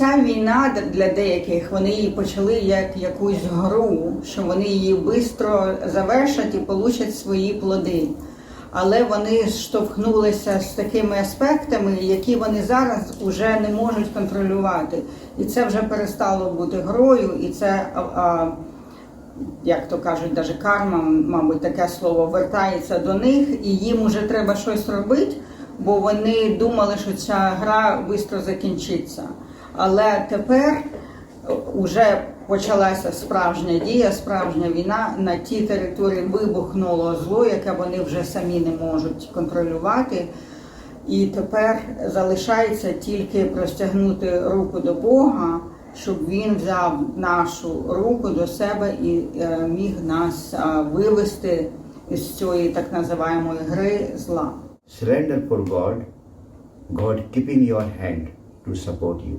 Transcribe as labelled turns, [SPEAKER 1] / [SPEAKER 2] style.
[SPEAKER 1] Ця війна для деяких вони її почали як якусь гру, що вони її швидко завершать і получать свої плоди. Але вони штовхнулися з такими аспектами, які вони зараз вже не можуть контролювати. І це вже перестало бути грою, і це, а, як то кажуть, даже карма, мабуть, таке слово вертається до них, і їм вже треба щось робити, бо вони думали, що ця гра швидко закінчиться. Але тепер вже почалася справжня дія, справжня війна. На тій території вибухнуло зло, яке вони вже самі не можуть контролювати. І тепер залишається тільки простягнути руку до Бога, щоб він взяв нашу руку до себе і е, міг нас е, вивести із цієї так називаємої гри зла.
[SPEAKER 2] Surrender for God, God keeping your hand to support you.